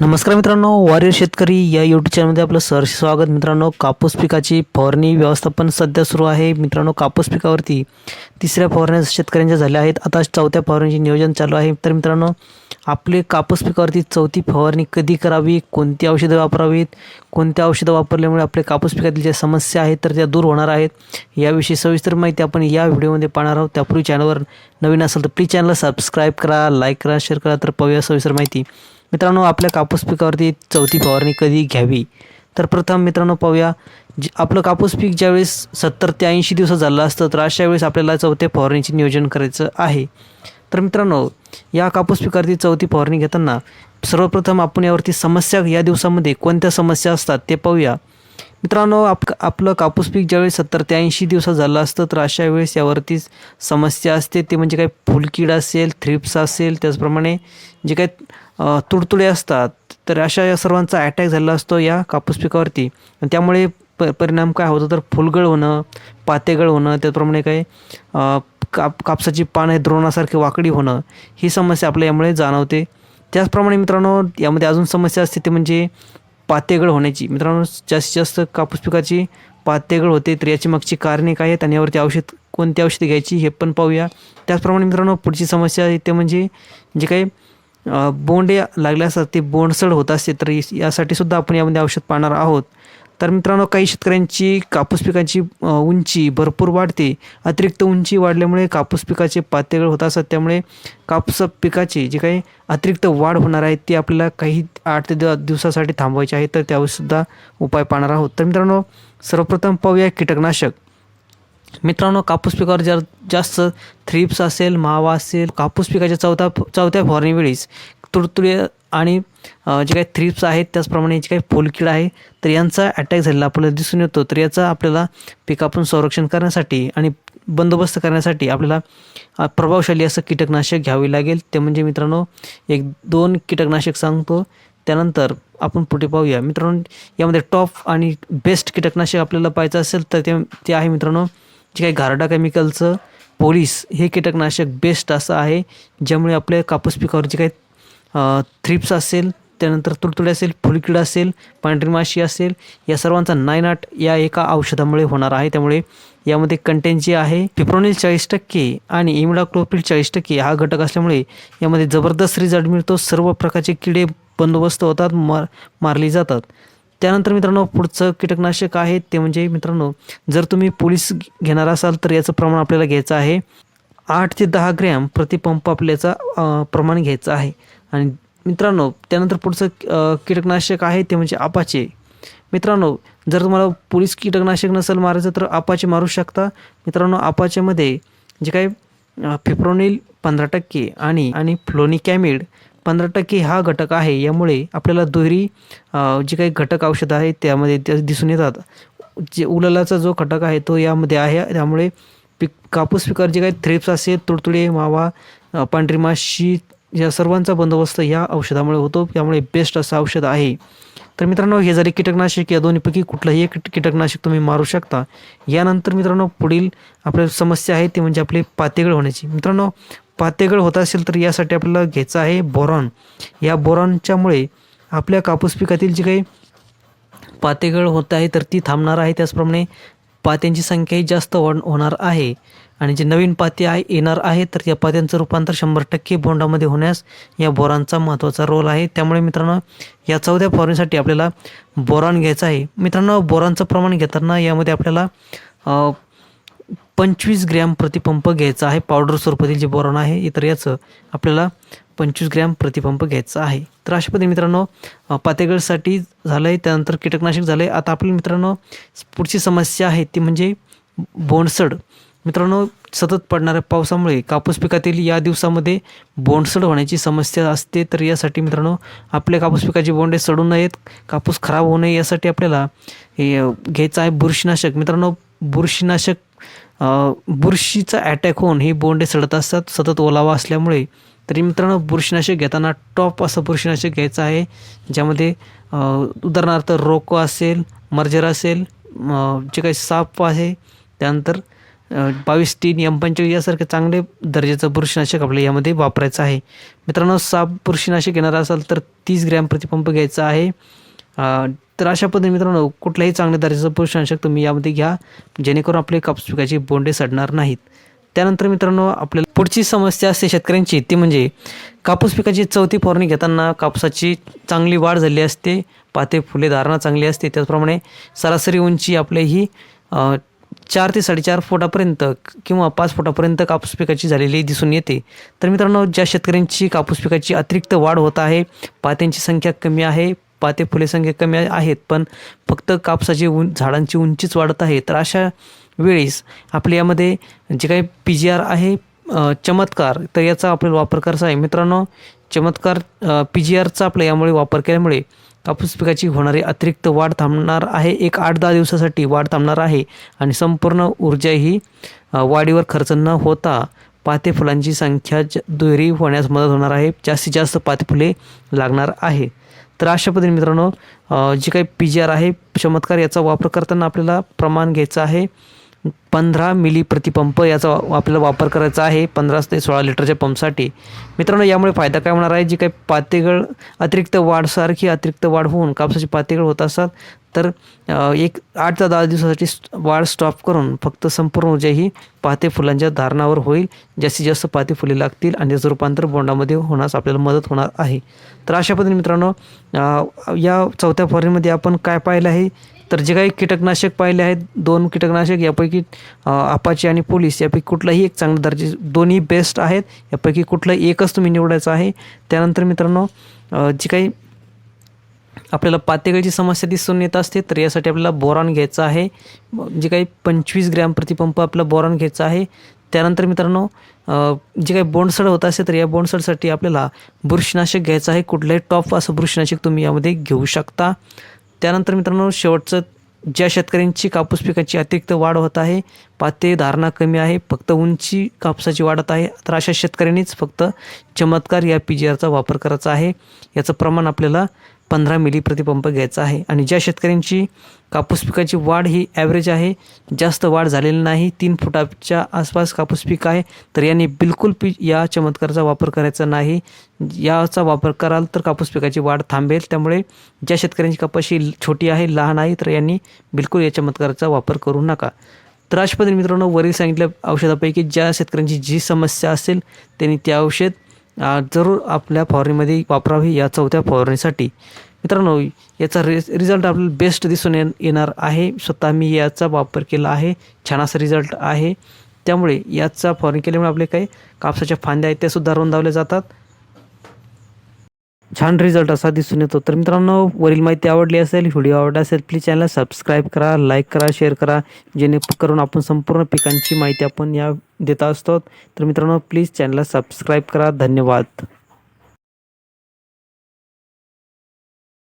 नमस्कार मित्रांनो वॉरियर शेतकरी या यूट्यूब चॅनलमध्ये आपलं सहर्ष स्वागत. मित्रांनो कापूस पिकाची फवारणी व्यवस्थापन सध्या सुरू आहे. मित्रांनो कापूस पिकावरती तिसऱ्या फवारण्या शेतकऱ्यांच्या झाल्या आहेत. आता चौथ्या फवारणीचे नियोजन चालू आहे. तर मित्रांनो आपले कापूस पिकावरती चौथी फवारणी कधी करावी? कोणती औषधं वापरावीत? कोणत्या औषधं वापरल्यामुळे आपले कापूस पिकातील ज्या समस्या आहेत तर त्या दूर होणार आहेत? याविषयी सविस्तर माहिती आपण या व्हिडिओमध्ये पाहणार आहोत. त्यापूर्वी चॅनलवर नवीन असेल तर प्लीज चॅनलला सबस्क्राईब करा लाईक करा शेअर करा तर पाहूया सविस्तर माहिती. मित्रांनो आपल्या कापूस पिकावरती चौथी फवारणी कधी घ्यावी? तर प्रथम मित्रांनो पाहूया. जे आपलं कापूस पीक ज्यावेळेस सत्तर ते ऐंशी दिवस झालं असतं तर अशा वेळेस आपल्याला चौथ्या फवारणीचे नियोजन करायचं आहे. तर मित्रांनो या कापूस पिकावरती चौथी फवारणी घेताना सर्वप्रथम आपण यावरती समस्या या दिवसामध्ये कोणत्या समस्या असतात ते पाहूया. मित्रांनो आप आपलं कापूस पीक ज्यावेळेस सत्तर ते ऐंशी दिवसात झालं असतं तर अशा वेळेस यावरती समस्या असते. ते म्हणजे काही फुलकीड असेल थ्रिप्स असेल त्याचप्रमाणे जे काही तुडतुडे असतात. तर अशा या सर्वांचा अटॅक झालेला असतो या कापूस पिकावरती. आणि त्यामुळे प परिणाम काय होतो तर फुलगळ होणं पातेगळ होणं त्याचप्रमाणे काही काप कापसाची पाने द्रोणासारखी वाकडी होणं ही समस्या आपल्या यामुळे जाणवते. त्याचप्रमाणे मित्रांनो यामध्ये अजून समस्या असते ते म्हणजे पातेगळ होण्याची. मित्रांनो जास्तीत जास्त कापूस पिकाची पातेगळ होते तर याची मागची कारणे काय आहेत? आणि यावरती औषध कोणती औषधे घ्यायची हे पण पाहूया. त्याचप्रमाणे मित्रांनो पुढची समस्या येते म्हणजे जे काही बोंडे लागले असतात ते बोंडसड होत असते तर यासाठी सुद्धा आपण यामध्ये औषध पाहणार आहोत. तर मित्रांनो काही शेतकऱ्यांची कापूस पिकाची उंची भरपूर वाढते. अतिरिक्त उंची वाढल्यामुळे कापूस पिकाचे पातेगळ होत असतात. त्यामुळे कापूस पिकाची जी काही अतिरिक्त वाढ होणार आहे ती आपल्याला काही आठ ते दिवसासाठी थांबवायची आहे तर त्यावर सुद्धा उपाय पाहणार आहोत. तर मित्रांनो सर्वप्रथम पाहूया कीटकनाशक. मित्रांनो कापूस पिकावर जर जास्त थ्रिप्स असेल मावा असेल कापूस पिकाच्या चौथ्या चौथ्या फवारणीवेळीस तुडतुडे आणि जे काही थ्रिप्स आहेत त्याचप्रमाणे जे काही फुलकीड आहे तर यांचा अटॅक झालेला आपल्याला दिसून येतो. तर याचा आपल्याला पिकापासून संरक्षण करण्यासाठी आणि बंदोबस्त करण्यासाठी आपल्याला प्रभावशाली असं कीटकनाशक घ्यावे लागेल. ते म्हणजे मित्रांनो एक दोन कीटकनाशक सांगतो. त्यानंतर आपण पुढे पाहूया. मित्रांनो यामध्ये टॉप आणि बेस्ट कीटकनाशक आपल्याला पाहायचं असेल तर ते ते आहे मित्रांनो जे काही गार्डा केमिकलचं पोलीस हे कीटकनाशक बेस्ट असं आहे ज्यामुळे आपल्या कापूस पिकावर जे काही थ्रिप्स असेल त्यानंतर तुडतुडे असेल फुलकीड असेल पांढरी माशी असेल या सर्वांचा नायनाट या एका औषधामुळे होणार आहे. त्यामुळे यामध्ये कंटेंट जे आहे पिप्रोनिल चाळीस टक्के आणि इमिडाक्लोपिल चाळीस टक्के हा घटक असल्यामुळे यामध्ये जबरदस्त रिझल्ट मिळतो. सर्व प्रकारचे किडे बंदोबस्त होतात मार मारली जातात. त्यानंतर मित्रांनो पुढचं कीटकनाशक आहे ते म्हणजे मित्रांनो जर तुम्ही पोलीस घेणार असाल तर याचं प्रमाण आपल्याला घ्यायचं आहे. आठ ते दहा ग्रॅम प्रतिपंप आपल्याचा प्रमाण घ्यायचं आहे. आणि मित्रांनो त्यानंतर पुढचं कीटकनाशक आहे ते म्हणजे आपाचे. मित्रांनो जर तुम्हाला पोलीस कीटकनाशक नसेल मारायचं तर आपाचे मारू शकता. मित्रांनो आपाचेमध्ये जे काही फिप्रोनिल पंधरा टक्के आणि आणि फ्लोनिकॅमिड पंधरा टक्के हा घटक आहे. यामुळे आपल्याला दुहेरी जे काही घटक औषधं आहेत त्यामध्ये दिसून येतात. जे उलालाचा जो घटक आहे तो यामध्ये आहे. त्यामुळे पिक कापूस पिकावर जे काही थ्रिप्स असेल तुडतुडे मावा पांढरी माशी या सर्वांचा बंदोबस्त या औषधामुळे होतो. त्यामुळे बेस्ट असं औषध आहे. तर मित्रांनो हे जरी कीटकनाशक या दोन्हीपैकी कुठलंही एक कीटकनाशक तुम्ही मारू शकता. यानंतर मित्रांनो पुढील आपल्या समस्या आहे ती म्हणजे आपली पातेगळ होण्याची. मित्रांनो पातेगळ होत असेल तर यासाठी आपल्याला घ्यायचं आहे बोरॉन. या बोरॉनच्यामुळे आपल्या कापूस पिकातील जी काही पातेगळ होत आहे तर ती थांबणार आहे. त्याचप्रमाणे पात्यांची संख्याही जास्त वाढ होणार आहे. आणि जे नवीन पाते आहे येणार आहे तर या पात्यांचं रूपांतर शंभर टक्के बोंडामध्ये होण्यास या बोरांचा महत्त्वाचा रोल आहे. त्यामुळे मित्रांनो या चौथ्या फवारणीसाठी आपल्याला बोरान घ्यायचं आहे. मित्रांनो बोरांचं प्रमाण घेताना यामध्ये आपल्याला पंचवीस ग्रॅम प्रतिपंप घ्यायचा आहे. पावडर स्वरूपातील जे बोरॉन आहे तर याचं आपल्याला पंचवीस ग्रॅम प्रतिपंप घ्यायचा आहे. तर अशा पद्धतीने मित्रांनो पातेगळसाठी झालं आहे त्यानंतर कीटकनाशक झालं आहे आता आपल्या मित्रांनो पुढची समस्या आहे ती म्हणजे बोंडसड. मित्रांनो सतत पडणाऱ्या पावसामुळे कापूस पिकातील या दिवसामध्ये बोंडसड होण्याची समस्या असते. तर यासाठी मित्रांनो आपल्या कापूस पिकाची बोंडे सडू नयेत. कापूस खराब होऊ नये यासाठी आपल्याला हे घ्यायचं आहे बुरशीनाशक. मित्रांनो बुरशीनाशक बुरशीचा अटॅक होऊन ही बोंडे सडत असतात सतत ओलावा असल्यामुळे. तरी मित्रांनो बुरशीनाशक घेताना टॉप असं बुरशीनाशक घ्यायचं आहे ज्यामध्ये उदाहरणार्थ रोको असेल मर्जर असेल जे काही साप आहे त्यानंतर बावीस तीन एम पंचवीस यासारखे चांगले दर्जाचं बुरशीनाशक आपल्याला यामध्ये वापरायचं आहे. मित्रांनो साप बुरशीनाशक घेणार असाल तर तीस ग्रॅम प्रतिपंप घ्यायचा आहे. तर अशा पद्धतीने मित्रांनो कुठल्याही चांगल्या दर्जाचं पोषणशक तुम्ही यामध्ये घ्या. जेणेकरून आपले कापूस पिकाचे बोंडे सडणार नाहीत. त्यानंतर मित्रांनो आपल्याला पुढची समस्या असते शेतकऱ्यांची ती म्हणजे कापूस पिकाची चौथी फवारणी घेताना कापसाची चांगली वाढ झाली असते पाते फुले धारणा चांगली असते. त्याचप्रमाणे सरासरी उंची आपली ही चार ते साडेचार फुटापर्यंत किंवा पाच फुटापर्यंत कापूस पिकाची झालेली दिसून येते. तर मित्रांनो ज्या शेतकऱ्यांची कापूस पिकाची अतिरिक्त वाढ होत आहे पात्यांची संख्या कमी आहे पाते फुले संख्या कमी आहेत पण फक्त कापसाची उं झाडांची उंचीच वाढत आहे. तर अशा वेळेस आपल्या यामध्ये जे काही पी जी आर आहे चमत्कार तर याचा आपल्याला वापर करायचा आहे. मित्रांनो चमत्कार पी जी आरचा आपल्या यामुळे वापर केल्यामुळे कापूस पिकाची होणारी अतिरिक्त वाढ थांबणार आहे. एक आठ दहा दिवसासाठी वाढ थांबणार आहे आणि संपूर्ण ऊर्जा ही वाढीवर खर्च न होता पाते फुलांची संख्या ज दुहेरी होण्यास मदत होणार आहे. जास्तीत जास्त पाते फुले लागणार आहे. तर अशा पद्धतीने मित्रांनो जे काही पी जी आर आहे चमत्कार याचा वापर करताना आपल्याला प्रमाण घ्यायचं आहे. पंधरा मिली प्रतिपंप याचा वा- आपल्याला वापर करायचा आहे पंधरा ते सोळा लिटरच्या पंपसाठी. मित्रांनो यामुळे फायदा काय होणार आहे? जी काही पातेगळ अतिरिक्त वाढसारखी अतिरिक्त वाढ होऊन कापसाची पातेगळ होत असतात तर एक आठ ते दहा दिवसासाठी वाढ स्टॉप करून फक्त संपूर्ण ऊर्जा ही पाते फुलांच्या धारणावर होईल. जास्तीत जास्त पाते फुले लागतील आणि त्याचं रूपांतर बोंडामध्ये होण्यास आपल्याला मदत होणार आहे. तर अशा पद्धतीने मित्रांनो या चौथ्या फवारणीमध्ये आपण काय पाहिलं आहे? तर जे काही कीटकनाशक पाहिले आहेत दोन कीटकनाशक यापैकी अ, अपाचे आणि पोलीस यापैकी कुठलाही एक चांगलं दर्जे दोन्ही बेस्ट आहेत. यापैकी कुठलंही एकच तुम्ही निवडायचं आहे. त्यानंतर मित्रांनो जी काही आपल्याला पातेगळीची समस्या दिसून येत असते तर यासाठी आपल्याला बोरॉन घ्यायचं आहे. जे काही पंचवीस ग्रॅम प्रतिपंप आपला बोरॉन घ्यायचा आहे. त्यानंतर मित्रांनो जे काही बोंडसड होत असते तर या बोंडसडसाठी आपल्याला बुरशीनाशक घ्यायचं आहे. कुठलंही टॉप असं बुरशीनाशक तुम्ही यामध्ये घेऊ शकता. त्यानंतर मित्रांनो शेवटचं ज्या शेतकऱ्यांची कापूस पिकाची अतिरिक्त वाढ होत आहे पाते धारणा कमी आहे फक्त उंची कापसाची वाढत आहे तर अशा शेतकऱ्यांनीच फक्त चमत्कार या पी जी आरचा वापर करायचा आहे. याचं प्रमाण आपल्याला पंधरा मिली प्रतिपंप घ्यायचा आहे. आणि ज्या शेतकऱ्यांची कापूस पिकाची वाढ ही ॲव्हरेज आहे जास्त वाढ झालेली नाही तीन फुटाच्या आसपास कापूस पीक आहे तर यांनी बिलकुल पी या चमत्काराचा वापर करायचा नाही. याचा वापर कराल तर कापूस पिकाची वाढ थांबेल. त्यामुळे ज्या शेतकऱ्यांची कपाशी छोटी आहे लहान आहे तर यांनी बिलकुल या चमत्काराचा वापर करू नका. तर मित्रांनो वरील सांगितल्या औषधापैकी ज्या शेतकऱ्यांची जी समस्या असेल त्यांनी ते औषध जरूर आपल्या फवारणीमध्ये वापरावी या चौथ्या फवारणीसाठी. मित्रांनो याचा रि रिझल्ट आपल्याला बेस्ट दिसून येणार आहे. स्वतः मी याचा वापर केला आहे. छान असा रिझल्ट आहे. त्यामुळे याचा फवारणी केल्यामुळे आपले काही कापसाच्या फांद्या आहेत त्यासुद्धा रुंदावल्या जातात. छान रिझल्ट असा दिसून येतो. तर मित्रांनो वरील माहिती आवडली असेल व्हिडिओ आवडला असेल प्लीज चॅनल सबस्क्राईब करा लाईक करा शेअर करा. जेणेकरून आपण संपूर्ण पिकांची माहिती आपण या देत असतो. तर मित्रांनो प्लीज चॅनलला सबस्क्राईब करा. धन्यवाद.